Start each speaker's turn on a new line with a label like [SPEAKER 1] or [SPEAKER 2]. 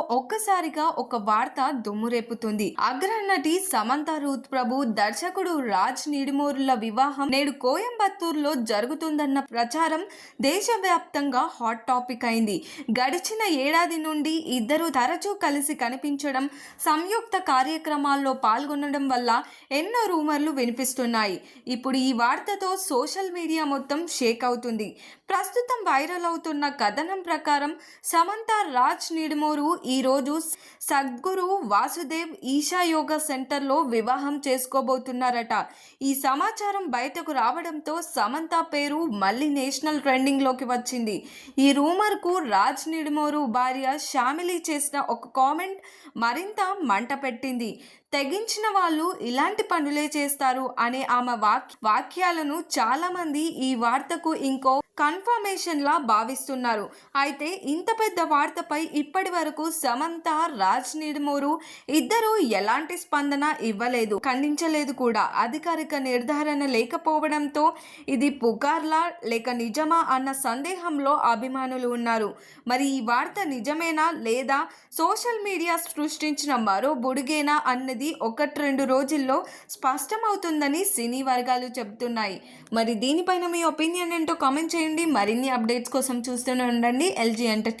[SPEAKER 1] ఒక్కసారిగా ఒక వార్త దుమ్మురేపుతుంది అగ్రనటి సమంత రూత్ ప్రభు దర్శకుడు రాజ్ నిడిమోరుల వివాహం నేడు కోయంబత్తూరులో జరుగుతుందన్న ప్రచారం దేశవ్యాప్తంగా హాట్ టాపిక్ అయింది. గడిచిన ఏడాది నుండి ఇద్దరు తరచూ కలిసి కనిపించడం సంయుక్త కార్యక్రమాల్లో పాల్గొనడం వల్ల ఎన్నో రూమర్లు వినిపిస్తున్నాయి. ఇప్పుడు ఈ వార్తతో సోషల్ మీడియా మొత్తం షేక్ అవుతుంది. ప్రస్తుతం వైరల్ అవుతున్న కథనం ప్రకారం సమంత రాజ్ నిడుమోరు ఈరోజు సద్గురు వాసుదేవ్ ఈశా యోగా సెంటర్లో వివాహం చేసుకోబోతున్నారట. ఈ సమాచారం బయటకు రావడంతో సమంత పేరు మళ్ళీ నేషనల్ ట్రెండింగ్లోకి వచ్చింది. ఈ రూమర్కు రాజ్ నిడుమోరు భార్య షామిలి చేసిన ఒక కామెంట్ మరింత మంట పెట్టింది. తెగించిన వాళ్ళు ఇలాంటి పనులే చేస్తారు అనే ఆమె వాక్ వాక్యాలను చాలామంది ఈ వార్తకు ఇంకో కన్ఫర్మేషన్లా భావిస్తున్నారు. అయితే ఇంత పెద్ద వార్తపై ఇప్పటి వరకు సమంత రాజ్ నిడుమూరు ఇద్దరూ ఎలాంటి స్పందన ఇవ్వలేదు ఖండించలేదు కూడా. అధికారిక నిర్ధారణ లేకపోవడంతో ఇది పుకార్లా లేక నిజమా అన్న సందేహంలో అభిమానులు ఉన్నారు. మరి ఈ వార్త నిజమేనా లేదా? సోషల్ మీడియా సృష్టించిన మరో బుడిగేనా అన్నది ఒకటి రెండు రోజుల్లో స్పష్టమవుతుందని సినీ వర్గాలు చెబుతున్నాయి. మరి దీనిపైన మీ ఒపీనియన్ ఏంటో కామెంట్ చేయండి. మరిన్ని అప్డేట్స్ కోసం చూస్తూనే ఉండండి. LG enter